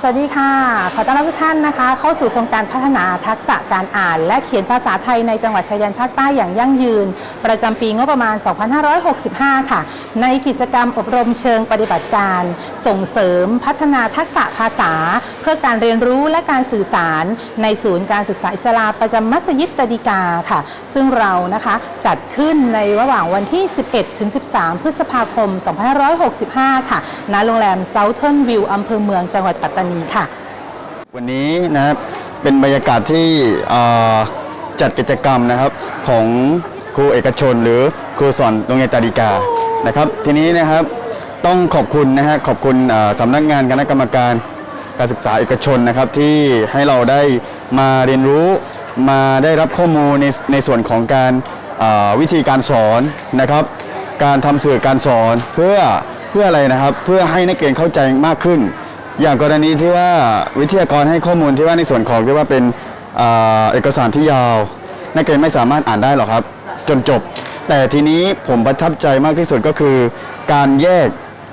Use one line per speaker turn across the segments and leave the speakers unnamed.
สวัสดีค่ะ ขอต้อนรับทุกท่านนะคะ เข้าสู่โครงการพัฒนาทักษะการอ่าน และเขียนภาษาไทยในจังหวัดชายแดนภาคใต้อย่างยั่งยืน ประจำปีงบประมาณ 2565 ค่ะ ในกิจกรรมอบรมเชิงปฏิบัติการ ส่งเสริมพัฒนาทักษะภาษา เพื่อการเรียนรู้และการสื่อสาร ในศูนย์การศึกษาอิสลามประจำมัสยิดตดิกาค่ะ ซึ่งเรานะคะจัดขึ้นในระหว่างวันที่ 11 ถึง 13 พฤษภาคม 2565 ค่ะณโรงแรม Southern View อำเภอเมืองจังหวัดปัตตานีค่ะ
วันนี้นะครับเป็นบรรยากาศที่จัดกิจกรรมนะครับของครูเอกชน หรือครูสอนโรงเรียนตาดิกานะครับทีนี้นะครับต้องขอบคุณนะฮะขอบคุณสำนักงานคณะกรรมการการศึกษาเอกชนนะครับที่ให้เราได้มาเรียนรู้มาได้รับข้อมูลในในส่วนของการวิธีการสอนนะครับ การทำสื่อการสอนเพื่อเพื่ออะไรนะครับ เพื่อให้นักเรียนเข้าใจมากขึ้น อย่างกรณีที่ว่าวิทยากรให้ข้อมูลที่ว่าในส่วนของที่ว่าเป็นเอ่อเอกสารที่ยาว นักเรียนไม่สามารถอ่านได้หรอกครับ จนจบ แต่ทีนี้ผมประทับใจมากที่สุดก็คือ การแยก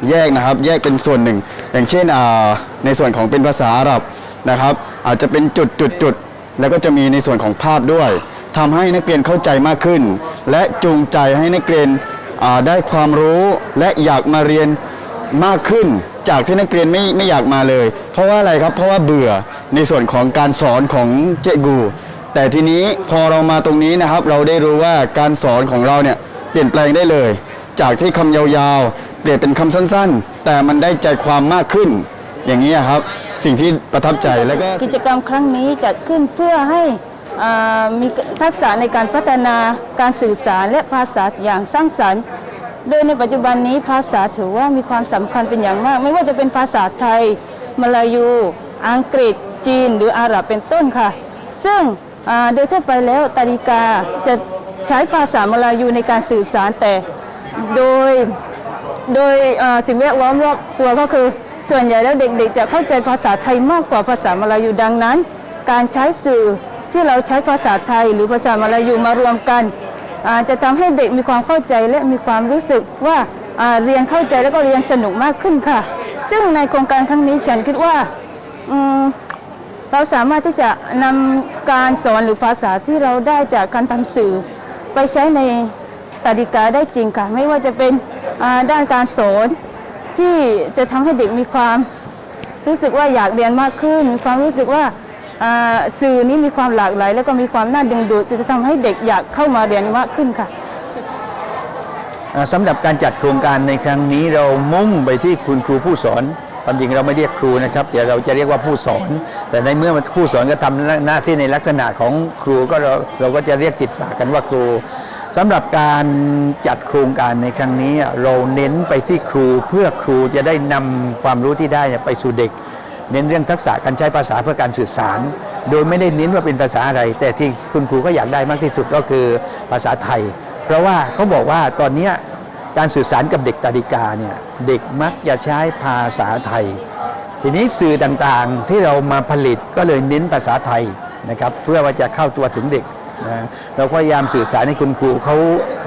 แยกนะครับ แยกเป็นส่วนหนึ่ง อย่างเช่นในส่วนของเป็นภาษาอาหรับนะครับ อาจจะเป็นจุดจุดจุดแล้วก็จะมีในส่วนของภาพด้วยทำให้นักเรียนเข้าใจมากขึ้น และจูงใจให้นักเรียนได้ความรู้และอยากมาเรียนมากขึ้น จากที่นักเรียนไม่ไม่อยากมาเลย เพราะว่าอะไรครับเพราะว่าเบื่อในส่วนของการสอนของเจกู แต่ทีนี้พอเรามาตรงนี้นะครับ เราได้รู้ว่าการสอนของเราเนี่ยเปลี่ยนแปลงได้เลย จากที่คำยาวๆ เปลี่ยนเป็นคำสั้นๆ แต่มันได้ใจความมากขึ้น อย่างนี้ครับสิ่งที่ประทับใจแล้วก็
กิจกรรมครั้งนี้จัดขึ้นเพื่อให้อ่ามีทักษะในการพัฒนาการสื่อสารและภาษาอย่างสร้างสรรค์ โดยในปัจจุบันนี้ภาษาถือว่ามีความสำคัญเป็นอย่างมาก ไม่ว่าจะเป็นภาษาไทยมาลายู อังกฤษ จีน หรืออาหรับเป็นต้นค่ะ ซึ่งโดยทั่วไปแล้วตาริกาจะใช้ภาษามาลายูในการสื่อสารแต่โดยโดยสิ่งแวดล้อมรอบตัวก็คือส่วนใหญ่แล้วเด็กๆ จะเข้าใจภาษาไทยมากกว่าภาษามาลายูดังนั้น การใช้สื่อที่เราใช้ภาษาไทยหรือภาษามาลายูมารวมกัน จะทำให้เด็กมีความเข้าใจและมีความรู้สึกว่าเรียนเข้าใจแล้วก็เรียนสนุกมากขึ้นค่ะ ซึ่งในโครงการครั้งนี้ฉันคิดว่าเราสามารถที่จะนำการสอนหรือภาษาที่เราได้จากการทำสื่อ ไปใช้ในตาดิกาได้จริงค่ะ ไม่ว่าจะเป็นด้านการสอนที่จะทำให้เด็กมีความรู้สึกว่าอยากเรียนมากขึ้น มีความรู้สึกว่า สื่อนี้มีความหลากหลาย แล้วก็มีความน่าดึงดูดจะทำให้เด็กอยากเข้ามาเรียนมากขึ้นค่ะ
อ่าสำหรับการจัดโครงการในครั้งนี้เรามุ่งไปที่คุณครูผู้สอนความจริงเราไม่เรียกครูนะครับแต่เราจะเรียกว่าผู้สอน แต่ในเมื่อผู้สอนก็ทำหน้าที่ในลักษณะของครูก็เราเราก็จะเรียกติดปากกันว่าครูสำหรับการจัดโครงการในครั้งนี้ เราเน้นไปที่ครูเพื่อครูจะได้นำความรู้ที่ได้ไปสู่เด็ก เน้นเรื่องทักษะการใช้ภาษาเพื่อการสื่อสาร โดยไม่ได้เน้นว่าเป็นภาษาอะไร แต่ที่คุณครูก็อยากได้มากที่สุดก็คือภาษาไทย เพราะว่าเขาบอกว่าตอนนี้การสื่อสารกับเด็กตาดิกาเนี่ยเด็กมักจะใช้ภาษาไทย ทีนี้สื่อต่างๆที่เรามาผลิตก็เลยเน้นภาษาไทยนะครับเพื่อว่าจะเข้าตัวถึงเด็กนะเราก็พยายามสื่อสารให้คุณครูเขา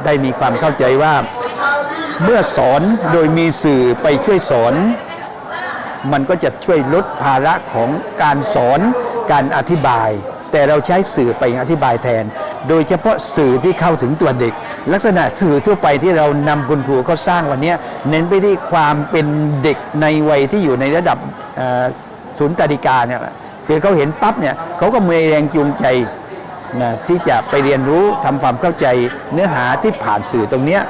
ได้มีความเข้าใจว่า เมื่อสอนโดยมีสื่อไปช่วยสอน มันก็จะช่วยลดภาระของการสอนการอธิบาย แต่เราใช้สื่อไปอธิบายแทน โดยเฉพาะสื่อที่เข้าถึงตัวเด็ก ลักษณะสื่อทั่วไปที่เรานำคุณครูเขาสร้างวันนี้เน้นไปที่ความเป็นเด็กในวัยที่อยู่ในระดับศูนย์ตาดิกาเนี่ยคือเขาเห็นปั๊บเนี่ยเขาก็มีแรงจูงใจนะที่จะไปเรียนรู้ทำความเข้าใจเนื้อหาที่ผ่านสื่อตรงเนี้ย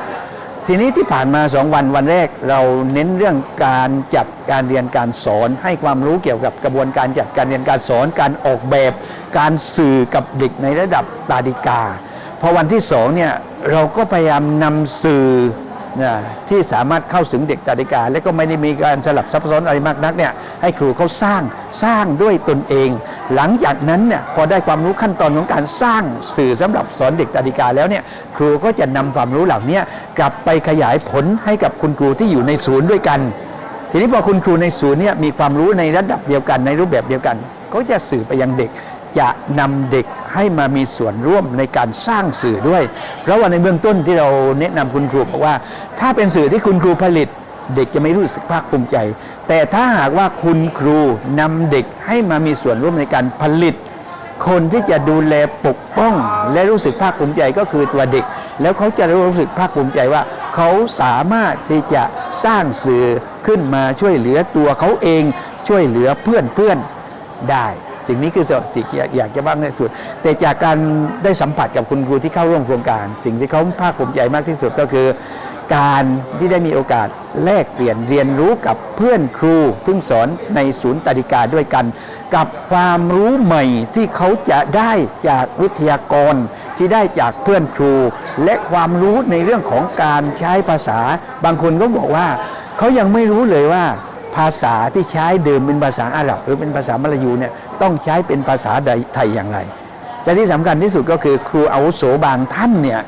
ทีนี้ที่ผ่านมาสองวันวันแรกเราเน้นเรื่องการจัดการเรียนการสอน ให้ความรู้เกี่ยวกับกระบวนการจัดการเรียนการสอน การออกแบบ การสื่อกับเด็กในระดับตาดิกาพอวันที่สองเนี่ยเราก็พยายามนำสื่อ นะที่สามารถเข้าถึงเด็กตาดิกา และก็ไม่ได้มีการสลับซับซ้อนอะไรมากนักเนี่ยให้ครูเขาสร้างสร้างด้วยตนเอง หลังจากนั้นเนี่ยพอได้ความรู้ขั้นตอนของการสร้างสื่อสำหรับสอนเด็กตาดิกาแล้วเนี่ยครูก็จะนำความรู้เหล่านี้กลับไปขยายผลให้กับคุณครูที่อยู่ในศูนย์ด้วยกัน ทีนี้พอคุณครูในศูนย์เนี่ยมีความรู้ในระดับเดียวกันในรูปแบบเดียวกัน ก็จะสื่อไปยังเด็ก จะนำเด็กให้มามีส่วนร่วมในการสร้างสื่อด้วย เพราะว่าในเบื้องต้นที่เราแนะนำคุณครูบอกว่า ถ้าเป็นสื่อที่คุณครูผลิต เด็กจะไม่รู้สึกภาคภูมิใจ แต่ถ้าหากว่าคุณครูนำเด็กให้มามีส่วนร่วมในการผลิต คนที่จะดูแลปกป้อง และรู้สึกภาคภูมิใจก็คือตัวเด็ก แล้วเขาจะรู้สึกภาคภูมิใจว่า เขาสามารถที่จะสร้างสื่อขึ้นมาช่วยเหลือตัวเขาเอง ช่วยเหลือเพื่อนเพื่อนๆได้ สิ่งนี้คือสิ่งที่อยากจะบ้างในสุด แต่จากการได้สัมผัสกับคุณครูที่เข้าร่วมโครงการ สิ่งที่เขาภาคภูมิใจมากที่สุดก็คือ การที่ได้มีโอกาสแลกเปลี่ยนเรียนรู้กับเพื่อนครูซึ่งสอนในศูนย์ตาดิกาด้วยกัน กับความรู้ใหม่ที่เขาจะได้จากวิทยากรที่ได้จากเพื่อนครู และความรู้ในเรื่องของการใช้ภาษา บางคนก็บอกว่าเขายังไม่รู้เลยว่าภาษาที่ใช้เดิมเป็นภาษาอาหรับหรือเป็นภาษามลายูเนี่ย ต้องใช้เป็นภาษาไทยอย่างไร และที่สำคัญที่สุดก็คือครูอาวุโสบางท่านเนี่ย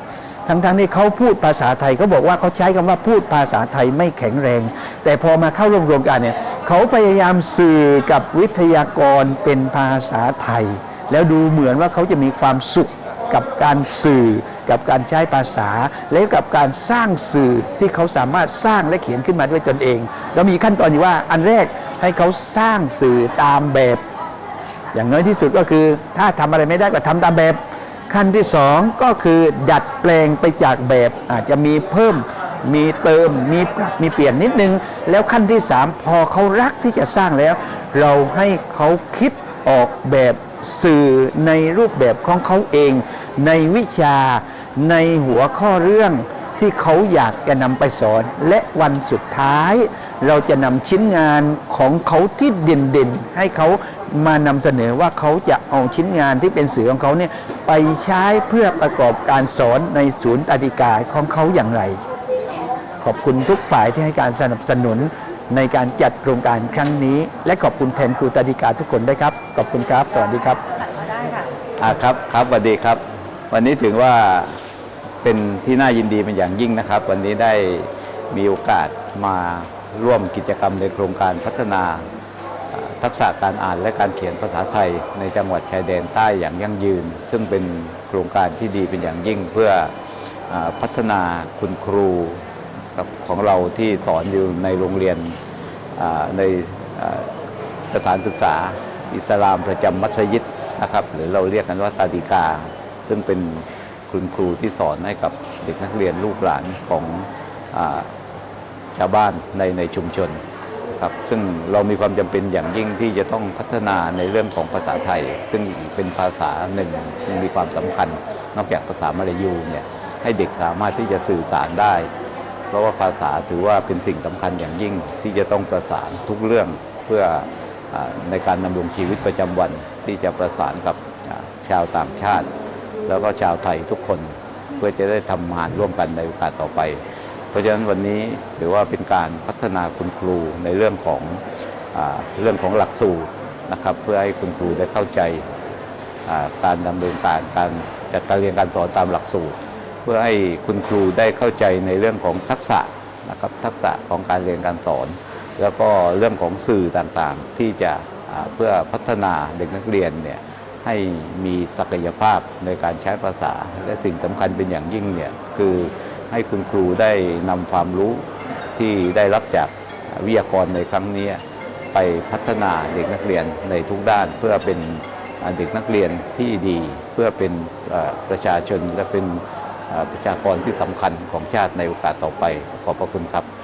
ทั้งๆที่เขาพูดภาษาไทยเขาบอกว่าเขาใช้คำว่าพูดภาษาไทยไม่แข็งแรง แต่พอมาเข้าร่วมโครงการเนี่ยเขาพยายามสื่อกับวิทยากรเป็นภาษาไทย แล้วดูเหมือนว่าเขาจะมีความสุขกับการสื่อ กับการใช้ภาษา และกับการสร้างสื่อที่เขาสามารถสร้างและเขียนขึ้นมาด้วยตนเองแล้วมีขั้นตอนอยู่ว่าอันแรกให้เขาสร้างสื่อตามแบบ อย่างน้อยที่สุดก็คือถ้าทำอะไรไม่ได้ก็ทำตามแบบ ขั้นที่สองก็คือดัดแปลงไปจากแบบ อาจจะมีเพิ่มมีเติมมีปรับมีเปลี่ยนนิดนึง แล้วขั้นที่สามพอเขารักที่จะสร้างแล้ว เราให้เขาคิดออกแบบสื่อในรูปแบบของเขาเอง ในวิชาในหัวข้อเรื่อง ที่เขาอยากจะนำไปสอน และวันสุดท้าย เราจะนำชิ้นงานของเขาที่เด่นๆ ให้เขามานำเสนอว่าเขาจะเอาชิ้นงานที่เป็นสื่อของเขาเนี่ยไปใช้เพื่อประกอบการสอนในศูนย์ตาดิกาของเขาอย่างไร ขอบคุณทุกฝ่ายที่ให้การสนับสนุนในการจัดโครงการครั้งนี้ และขอบคุณแทนครูตาดิกาทุกคนด้วยครับ ขอบคุณครับ สวัสดีครับ
อ่าครับครับสวัสดีครับ วันนี้ถือว่า เป็นที่น่ายินดีเป็นอย่างยิ่งนะครับ วันนี้ได้มีโอกาสมาร่วมกิจกรรมในโครงการพัฒนาทักษะการอ่านและการเขียนภาษาไทยในจังหวัดชายแดนใต้อย่างยั่งยืน ซึ่งเป็นโครงการที่ดีเป็นอย่างยิ่งเพื่ออพัฒนาคุณครูของเราที่สอนอยู่ในโรงเรียนในสถานศึกษา อิสลามประจำมัสยิดนะครับ หรือเราเรียกกันว่าตาดีกา ซึ่งเป็น คุณครูที่สอนให้กับเด็กนักเรียนลูกหลานของอชาวบ้านในในชุมชนครับซึ่งเรามีความจำเป็นอย่างยิ่งที่จะต้องพัฒนาในเรื่องของภาษาไทย ซึ่งเป็นภาษาหนึ่งซึ่มีความสำคัญ นอกจากภาษามลายูเนี่ยให้เด็กสามารถที่จะสื่อสารได้ เพราะว่าภาษาถือว่าเป็นสิ่งสำคัญอย่างยิ่งที่จะต้องประสานทุกเรื่องเพื่ออในการดำรงชีวิตประจำวันที่จะประสานกับชาวต่างชาติ แล้วก็ชาวไทยทุกคนเพื่อจะได้ทำงานร่วมกันในโอกาสต่อไป เพราะฉะนั้นวันนี้ถือว่าเป็นการพัฒนาคุณครูในเรื่องของอเรื่องของหลักสูตรนะครับ เพื่อให้คุณครูได้เข้าใจการดำเนินการการจัดการเรียนการสอนตามหลักสูตร เพื่อให้คุณครูได้เข้าใจในเรื่องของทักษะนะครับทักษะของการเรียนการสอน แล้วก็เรื่องของสื่อต่างๆ ที่จะเพื่อพัฒนาเด็กนักเรียนเนี่ย ให้มีศักยภาพในการใช้ภาษา และสิ่งสำคัญเป็นอย่างยิ่งเนี่ยคือให้คุณครูได้นำความรู้ที่ได้รับจากวิทยากรในครั้งนี้ ไปพัฒนาเด็กนักเรียนในทุกด้านเพื่อเป็นเด็กนักเรียนที่ดีเพื่อเป็นประชาชนและเป็นประชากรที่สำคัญของชาติในโอกาสต่อไปขอบพระคุณครับ